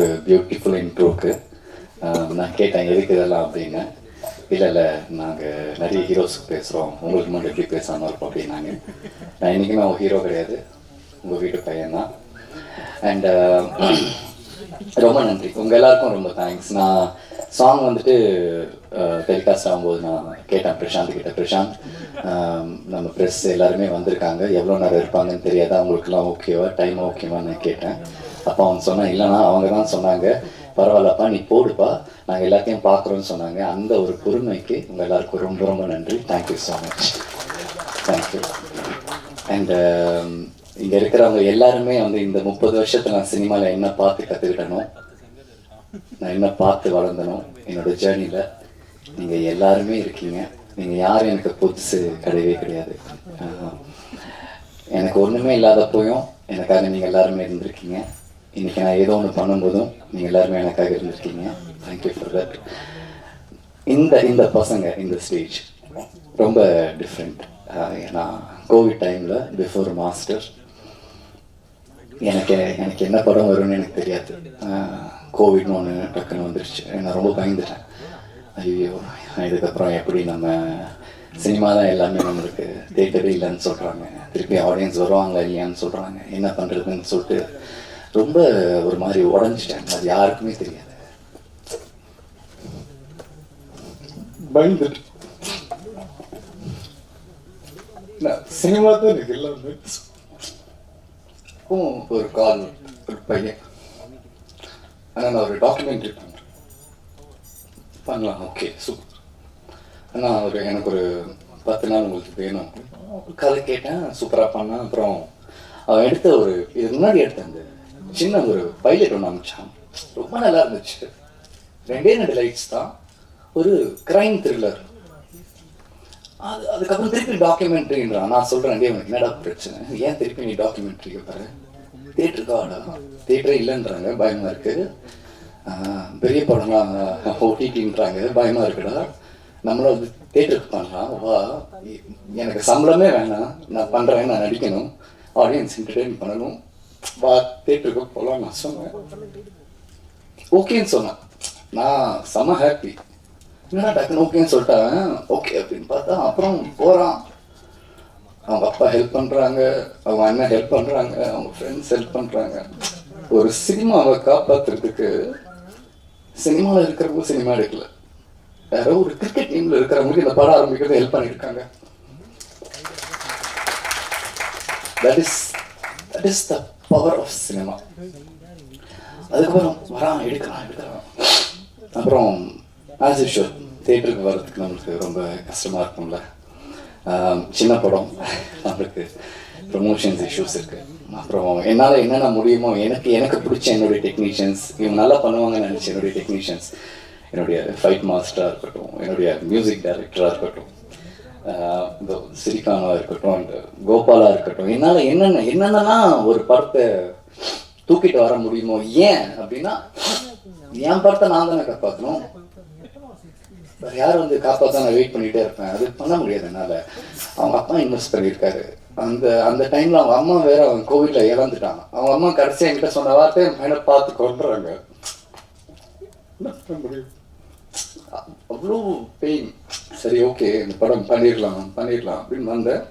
ஒரு பியூட்டிஃபுல் இன்ட்ரோக்கு நான் கேட்டேன் எதுக்கு இதெல்லாம் அப்படின்னு. இல்லை இல்லை நாங்கள் நிறைய ஹீரோஸ் பேசுகிறோம் உங்களுக்கு மட்டும் எப்படி பேசாமல் இருப்போம் அப்படின்னாங்க. நான் இன்றைக்கி நான் ஹீரோ கிடையாது. உங்கள் வீட்டு பையன் தான் அண்ட் ரொம்ப நன்றி. உங்கள் எல்லாருக்கும் ரொம்ப தேங்க்ஸ் நான் சாங் வந்துட்டு டெலிகாஸ்ட் ஆகும்போது நான் கேட்டேன் பிரசாந்த் கிட்ட. பிரசாந்த் நம்ம ப்ரெஸ் எல்லாருமே வந்திருக்காங்க. எவ்வளோ நேரம் இருப்பாங்கன்னு தெரியாதா? அவங்களுக்குலாம் ஓகேவா டைம் ஓகேவான்னு நான் கேட்டேன். அப்போ அவங்க சொன்னா இல்லைன்னா அவங்க தான் சொன்னாங்க. பரவாயில்லப்பா நீ போடுப்பா. நாங்கள் எல்லாத்தையும் பார்க்குறோன்னு சொன்னாங்க. அந்த ஒரு பொறுமைக்கு உங்கள் எல்லாருக்கும் ரொம்ப ரொம்ப நன்றி. Thank you so much thank you and இங்கே இருக்கிறவங்க எல்லாருமே வந்து இந்த முப்பது வருஷத்தில் நான் சினிமாவில் என்ன பார்த்து கற்றுக்கிட்டனோ நான் என்ன பார்த்து வளர்ந்தனோ என்னோட ஜேர்னியில் நீங்கள் எல்லாருமே இருக்கீங்க. நீங்கள் யாரும் எனக்கு புதுசு கிடையவே கிடையாது. எனக்கு ஒன்றுமே இல்லாதப்போயும் எனக்காக நீங்கள் எல்லாருமே இருந்திருக்கீங்க. இன்னைக்கு நான் ஏதோ ஒன்று பண்ணும்போதும் நீங்கள் எல்லாருமே எனக்காக இருந்திருக்கீங்க. தேங்க்யூ ஃபார் தட் இந்த இந்த பசங்க இந்த ஸ்டேஜ் ரொம்ப டிஃப்ரெண்ட் ஏன்னா கோவிட் டைமில் பிஃபோர் மாஸ்டர் எனக்கு எனக்கு என்ன படம் வரும்னு எனக்கு தெரியாது. கோவிட்னு ஒன்று டக்குன்னு வந்துருச்சு. நான் ரொம்ப பயந்துட்டேன். ஐயோ இதுக்கப்புறம் எப்படி நம்ம சினிமா தான் எல்லாமே நம்மளுக்கு தேட்டரே இல்லைன்னு சொல்கிறாங்க திருப்பி ஆடியன்ஸ் வருவாங்களா இல்லையான்னு சொல்கிறாங்க என்ன பண்ணுறதுன்னு சொல்லிட்டு ரொம்ப ஒரு மாதிரி உடஞ்சிட்டேன். அது யாருக்குமே தெரியாது. பயந்துட்டு. நான் சினிமா தான் எனக்கு எல்லாமே. ஒரு கால் ஒரு பையன். ஆனால் நான் ஒரு டாக்குமெண்ட்ரி பண்ணுறேன் பண்ணலாம் ஓகே சூப்பர் ஆனால் ஒரு எனக்கு ஒரு பத்து நாள் உங்களுக்கு வேணும். கதை கேட்டேன் சூப்பராக பண்ணேன் அப்புறம் அவன் எடுத்த ஒரு இது முன்னாடி எடுத்த அந்த சின்ன ஒரு பைலட் ஒன்று அமைச்சான் ரொம்ப நல்லா இருந்துச்சு. ரெண்டே ரெண்டு லைட்ஸ் தான். ஒரு கிரைம் த்ரில்லர் அது அதுக்கப்புறம் திருப்பி டாக்குமெண்ட்ரின்றான் நான் சொல்கிறேன் டே என்னடா பிரச்சனை? ஏன் திருப்பி நீ டாக்குமெண்ட்ரி பாரு தேட்டருக்கு வாடா. தேட்டரே இல்லைன்றாங்க பயமாக இருக்கு. பெரிய படம்லாம் ஓடிடின்றாங்க பயமாக இருக்குடா. நம்மளும் வந்து தேட்டருக்கு பண்ணலாம். வா. எனக்கு சம்பளமே வேணாம். நான் பண்ணுறேன் நான் நடிக்கணும். ஆடியன்ஸ் என்டர்டெயின் பண்ணணும். தேட்டருக்கு போகலாம் நான் சொன்னேன் ஓகேன்னு சொன்னேன் நான் செம ஹாப்பி என்னடா டக்குன்னு ஓகேன்னு சொல்லிட்டாங்க ஓகே அப்படின்னு பார்த்தா அப்புறம் போகிறான் அவங்க அப்பா ஹெல்ப் பண்ணுறாங்க அவங்க அண்ணன் ஹெல்ப் பண்ணுறாங்க அவங்க ஃப்ரெண்ட்ஸ் ஹெல்ப் பண்ணுறாங்க ஒரு சினிமாவை காப்பாத்துறதுக்கு சினிமாவில் இருக்கிறவங்க சினிமா எடுக்கல யாரோ ஒரு கிரிக்கெட் டீம்ல இருக்கிறவங்களுக்கு இந்த படம் ஆரம்பிக்கிறது ஹெல்ப் பண்ணியிருக்காங்க that is that is the power of cinema அதுக்கப்புறம் வரான் எடுக்கிறான் எடுக்கிறான். அப்புறம் ஆஸ் யூஷுவல் தேட்டருக்கு வர்றதுக்கு நம்மளுக்கு ரொம்ப கஷ்டமாக இருக்கும்ல. சின்ன படம். நம்மளுக்கு ப்ரொமோஷன்ஸ் இஷ்யூஸ் இருக்கு. அப்புறம் என்னால் என்னென்ன முடியுமோ எனக்கு எனக்கு பிடிச்ச என்னுடைய டெக்னீஷியன்ஸ் இவங்க நல்லா பண்ணுவாங்கன்னு நினச்ச என்னுடைய டெக்னீஷியன்ஸ் என்னுடைய ஃபைட் மாஸ்டராக இருக்கட்டும் என்னுடைய மியூசிக் டைரக்டராக இருக்கட்டும் இந்த சிரிகானாக இருக்கட்டும் இந்த கோபாலா இருக்கட்டும் என்னால் என்னென்ன என்னென்னலாம் ஒரு படத்தை தூக்கிட்டு வர முடியுமோ ஏன் அப்படின்னா என் படத்தை நான் தானே காப்பாற்றணும் வேற யார் வந்து காப்பாற்ற நான் வெயிட் பண்ணிட்டே இருப்பேன்? அது பண்ண முடியாது என்னால். அவங்க அப்பா இன்வெஸ்ட் பண்ணியிருக்காரு. அந்த அந்த டைம்ல அவங்க அம்மா வேற அவன் கோவிட்ல இறந்துட்டாங்க. அவங்க அம்மா கடைசியாக என்கிட்ட சொன்ன வார்த்தை பையனை பார்த்து கொண்டுறாங்க என்ன பண்ண முடியும் அவ்வளோ பெயின் சரி ஓகே இந்த படம் பண்ணிடலாம் பண்ணிடலாம் அப்படின்னு வந்தேன்.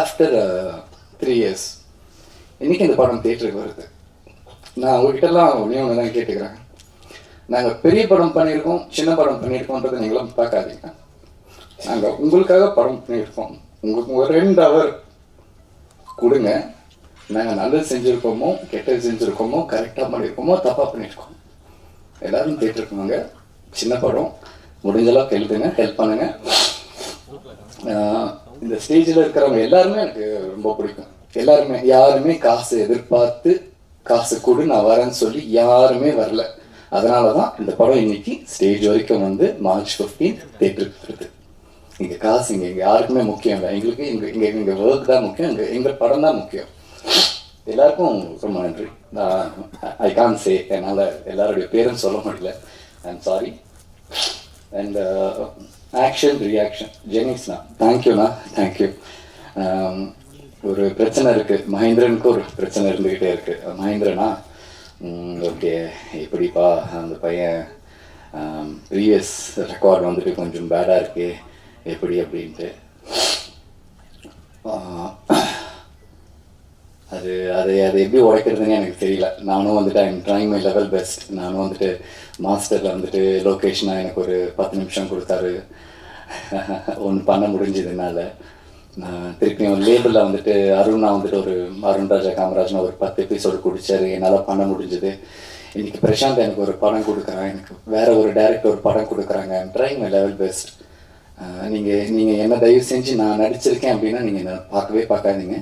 ஆஃப்டர் த்ரீ இயர்ஸ் இன்னைக்கு இந்த படம் தேட்டருக்கு வருது. நான் உங்ககிட்டலாம் ஒன்றே ஒன்று தான் கேட்டுக்கிறேன். நாங்கள் பெரிய படம் பண்ணியிருக்கோம் சின்ன படம் பண்ணியிருக்கோன்றதை நீங்களும் பார்க்காதீங்க. நாங்கள் உங்களுக்காக படம் பண்ணியிருக்கோம். உங்களுக்கு ஒரு ரெண்டு ஹவர் கொடுங்க. நாங்கள் நல்லது செஞ்சுருக்கோமோ கெட்டது செஞ்சுருக்கோமோ கரெக்டாக பண்ணியிருக்கோமோ தப்பாக பண்ணியிருக்கோம். எல்லாரும் தேட்டருக்கு வாங்க. சின்ன படம். முடிஞ்சளவுக்கு எழுதுங்க ஹெல்ப் பண்ணுங்க. இந்த ஸ்டேஜில் இருக்கிறவங்க எல்லாருமே எனக்கு ரொம்ப பிடிக்கும். எல்லாருமே யாருமே காசு எதிர்பார்த்து காசு கொடு நான் வரேன்னு சொல்லி யாருமே வரல. அதனால தான் இந்த படம் இன்னைக்கு ஸ்டேஜ் வரைக்கும் வந்து மார்ச் 15 தேட்டருக்கு வருது இங்கே காசு இங்கே இங்கே யாருக்குமே முக்கியம் இல்லை. எங்களுக்கு இங்கே இங்கே இங்கே ஒர்க் தான் முக்கியம் இங்கே எங்கள் படம் தான் முக்கியம். எல்லாருக்கும் ரொம்ப நன்றி. நான் ஐ கான் சே என்னால் எல்லாருடைய பேரும் சொல்ல முடியல. I am sorry and action reaction ஜெனிஸ்ண்ணா தேங்க்யூண்ணா தேங்க்யூ ஒரு பிரச்சனை இருக்குது மகேந்திரனுக்கு ஒரு பிரச்சனை இருந்துக்கிட்டே இருக்குது மகேந்திரனா? ஓகே. எப்படிப்பா அந்த பையன் um, ப்ரீவியஸ் ரெக்கார்ட் வந்துட்டு கொஞ்சம் பேடாக இருக்கு. எப்படி அப்படின்ட்டு. அது அது அது எப்படி உழைக்கிறதுன்னு எனக்கு தெரியல. நானும் வந்துட்டு I'm trying my level best நானும் வந்துட்டு மாஸ்டரில் வந்துட்டு லொக்கேஷனாக எனக்கு ஒரு பத்து நிமிஷம் கொடுத்தாரு. ஒன்று பண்ண முடிஞ்சதுனால நான் திருப்பியும் லேபிளில் வந்துட்டு அருணா வந்துட்டு ஒரு அருண் ராஜா ஒரு பத்து எபிசோடு குடிச்சாரு. என்னால் பண்ண முடிஞ்சது. இன்னைக்கு பிரசாந்த் எனக்கு ஒரு படம் கொடுக்குறான். எனக்கு வேற ஒரு டேரக்டர் ஒரு படம் கொடுக்குறாங்க. ட்ரைங் மை லெவல் பெஸ்ட் நீங்கள் நீங்கள் என்ன தயவு செஞ்சு நான் நடிச்சிருக்கேன் அப்படின்னா நீங்கள் என்ன பார்க்கவே பார்க்காதீங்க.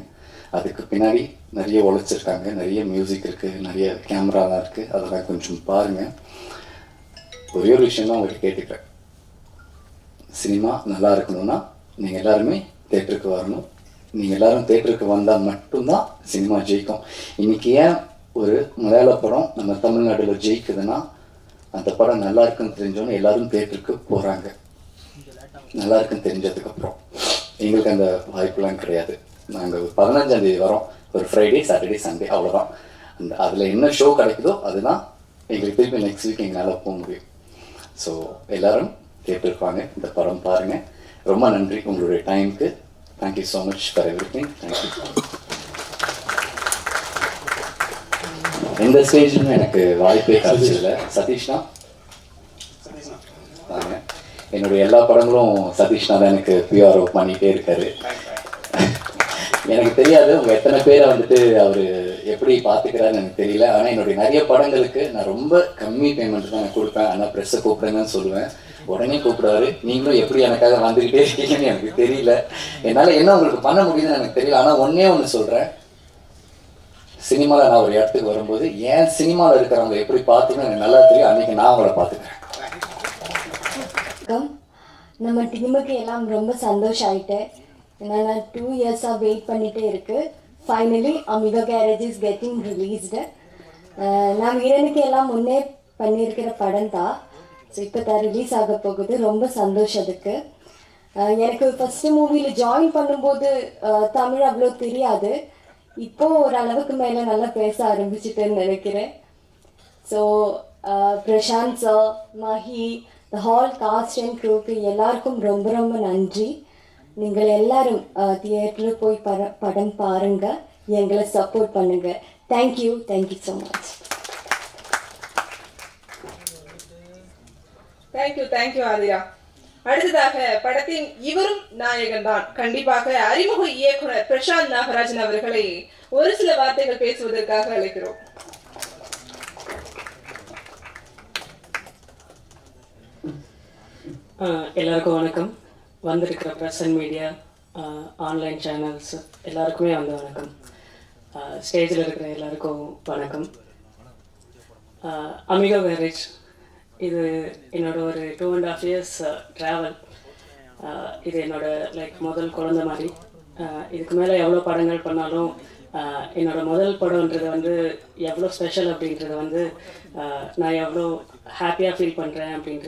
அதுக்கு பின்னாடி நிறைய உழைச்சிருக்காங்க நிறைய மியூசிக் இருக்குது நிறைய கேமராலாம் இருக்குது அதெல்லாம் கொஞ்சம் பாருங்கள் ஒரே ஒரு விஷயம் தான் உங்கள்கிட்ட கேட்டுக்கிறேன். சினிமா நல்லா இருக்கணும்னா நீங்கள் எல்லாருமே தேட்டருக்கு வரணும். நீங்கள் எல்லாரும் தேட்டருக்கு வந்தால் மட்டும்தான் சினிமா ஜெயிக்கும். இன்றைக்கி ஏன் ஒரு மலையாள படம் நம்ம தமிழ்நாட்டில் ஜெயிக்குதுன்னா அந்த படம் நல்லா இருக்குன்னு தெரிஞ்சோன்னு எல்லாரும் தேட்டருக்கு போகிறாங்க நல்லா இருக்குன்னு தெரிஞ்சதுக்கப்புறம் எங்களுக்கு அந்த வாய்ப்புலாம் கிடையாது. நாங்கள் பதினஞ்சாம் தேதி வரோம். ஒரு ஃப்ரைடே சாட்டர்டே சண்டே அவ்வளோதான் அந்த அதில் என்ன ஷோ கிடைக்குதோ அதுதான் எங்களுக்கு திருப்பி நெக்ஸ்ட் வீக் எங்களால் போக முடியும். ஸோ எல்லாரும் கேட்டிருப்பாங்க. இந்த படம் பாருங்கள் ரொம்ப நன்றி உங்களுடைய டைமுக்கு thank you so much for everything thank you எந்த ஸ்டேஜ்லையும் எனக்கு வாய்ப்பே கிடைச்சதில்ல. சதீஷ்னா? வாங்க. என்னுடைய எல்லா படங்களும் சதீஷ்னா தான் எனக்கு பிஆர்ஓ பண்ணிகிட்டே இருக்காரு. எனக்கு தெரியாது. உங்க எத்தனை பேரை வந்துட்டு அவர் எப்படி பார்த்துக்கிறாருன்னு எனக்கு தெரியல. ஆனால் என்னுடைய நிறைய படங்களுக்கு நான் ரொம்ப கம்மி பேமெண்ட் தான் நான் கொடுப்பேன். ஆனால் ப்ரெஸ்ஸை கூப்பிடுங்கன்னு சொல்லுவேன். உடனே கூப்பிடுவாரு. நீங்களும் எப்படி எனக்காக வந்துக்கிட்டே இருக்கீங்கன்னு எனக்கு தெரியல. என்னால் என்ன உங்களுக்கு பண்ண முடியுதுன்னு எனக்கு தெரியல. ஆனால் ஒன்றே ஒன்று சொல்கிறேன் சினிமாவில் நான் ஒரு இடத்துக்கு வரும்போது ஏன் சினிமாவில் இருக்கிறவங்க எப்படி பார்த்துக்கணும் எனக்கு நல்லா தெரியும். அன்றைக்கி நான் அவங்கள பார்த்துக்கிறேன் நம்ம டீமுக்கு எல்லாம் ரொம்ப சந்தோஷம் ஆயிட்டேன் என்னென்னா நான் டூ இயர்ஸாக வெயிட் பண்ணிகிட்டே இருக்கு. Finally Amigo Garage is getting released நான் வீரனுக்கு எல்லாம் முன்னே பண்ணியிருக்கிற படம் தான் ஸோ இப்போ தான் ரிலீஸ் ஆக போகுது. ரொம்ப சந்தோஷம் அதுக்கு. Uh, எனக்கு ஃபஸ்ட்டு மூவியில் ஜாயின் பண்ணும்போது uh, தமிழ் அவ்வளோ தெரியாது. இப்போ ஓரளவுக்கு மேலே நல்லா பேச ஆரம்பிச்சிட்டேன்னு நினைக்கிறேன். So Prashanth sir Mahi the whole cast and க்ரூக்கு எல்லாருக்கும் ரொம்ப ரொம்ப நன்றி. நீங்கள் எல்லாரும் தியேட்டரில் போய் பட படம் பாருங்க. எங்களை சப்போர்ட் பண்ணுங்க. Thank you thank you so much thank you thank you Aadhira அடுத்ததாக படத்தின் இவரும் நாயகன் தான். கண்டிப்பாக அறிமுக இயக்குனர் பிரசாந்த் நாகராஜன் அவர்களை ஒரு சில வார்த்தைகள் பேசுவதற்காக அழைக்கிறோம். ஆஹ் எல்லாருக்கும் வணக்கம். வந்திருக்கிற press and media online channels எல்லாருக்குமே வந்து வணக்கம். ஸ்டேஜில் இருக்கிற எல்லாருக்கும் வணக்கம். அமிகா மேரேஜ் இது என்னோட ஒரு two and half years travel இது என்னோட லைக் முதல் குழந்த மாதிரி. இதுக்கு மேலே எவ்வளோ படங்கள் பண்ணாலும் என்னோட முதல் படம்ன்றது வந்து எவ்வளோ ஸ்பெஷல் அப்படின்றது வந்து நான் எவ்வளோ ஹாப்பியாக ஃபீல் பண்ணுறேன் அப்படின்றது